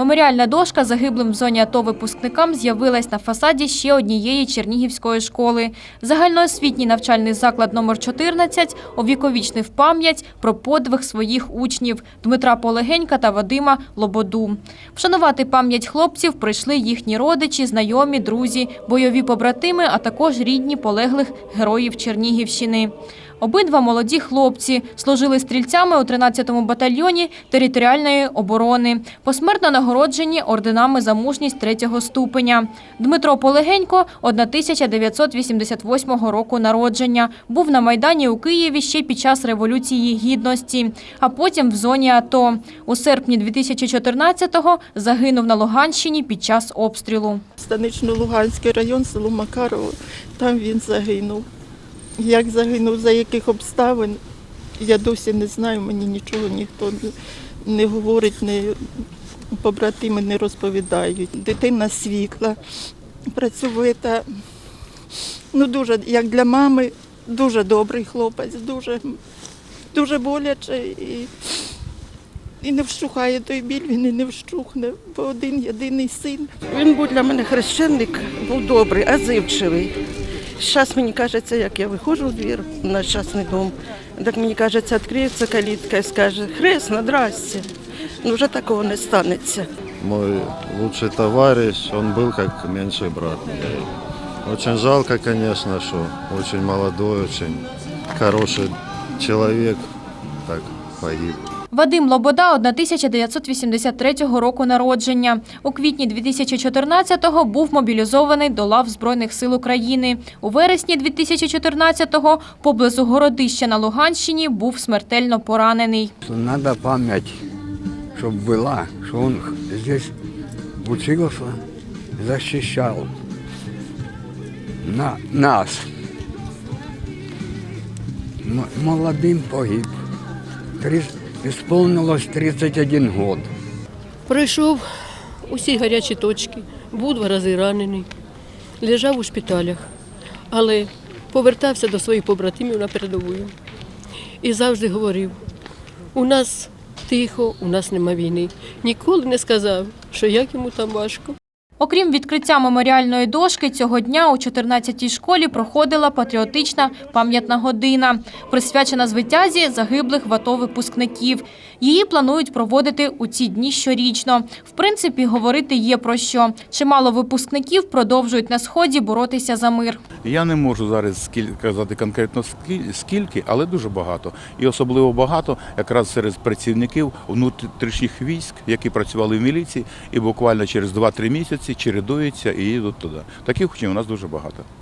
Меморіальна дошка загиблим в зоні АТО випускникам з'явилась на фасаді ще однієї Чернігівської школи. Загальноосвітній навчальний заклад номер 14 увіковічнив пам'ять про подвиг своїх учнів Дмитра Полегенька та Вадима Лободу. Вшанувати пам'ять хлопців прийшли їхні родичі, знайомі, друзі, бойові побратими, а також рідні полеглих героїв Чернігівщини. Обидва молоді хлопці служили стрільцями у 13-му батальйоні територіальної оборони. Посмертно нагороджені орденами за мужність третього ступеня. Дмитро Полегенько 1988 року народження. Був на Майдані у Києві ще під час Революції Гідності, а потім в зоні АТО. У серпні 2014-го загинув на Луганщині під час обстрілу. Станично-Луганський район, село Макарово, там він загинув. Як загинув, за яких обставин, я досі не знаю, мені нічого ніхто не, говорить, не, побратими не розповідають. Дитина світла, працьовита, ну дуже, як для мами, дуже добрий хлопець, дуже, дуже боляче і, і не вщухає той біль, він і не вщухне, бо один єдиний син. Він був для мене хрещеник, був добрий, азивчивий. Зараз мені кажеться, як я виходжу в двір на частний дом, так мені кажеться, відкриється калітка і скаже, хресна, здрасте. Ну вже такого не станеться. мой лучший товарищ, он был как меньший брат. Очень жалко, конечно, что очень молодой, очень хороший человек так погиб. Вадим Лобода 1983 року народження. У квітні 2014-го був мобілізований до лав Збройних сил України. У вересні 2014-го поблизу городища на Луганщині був смертельно поранений. Треба пам'ять, щоб була, що він тут вчився, захищав на нас. Молодим погиб. 30 Ісполнилось 31 год. Пройшов усі гарячі точки, був два рази ранений, лежав у шпиталях, але повертався до своїх побратимів на передову і завжди говорив: у нас тихо, у нас нема війни. Ніколи не сказав, що як йому там важко. Окрім відкриття меморіальної дошки, цього дня у 14-й школі проходила патріотична пам'ятна година, присвячена звитязі загиблих в АТО випускників. Її планують проводити у ці дні щорічно. В принципі, говорити є про що. Чимало випускників продовжують на сході боротися за мир. Я не можу зараз скіль- казати конкретно скі- скільки, але дуже багато. І особливо багато якраз серед працівників внутрішніх військ, які працювали в міліції, і буквально через 2-3 місяці чередуються і їдуть туди. Таких учнів у нас дуже багато.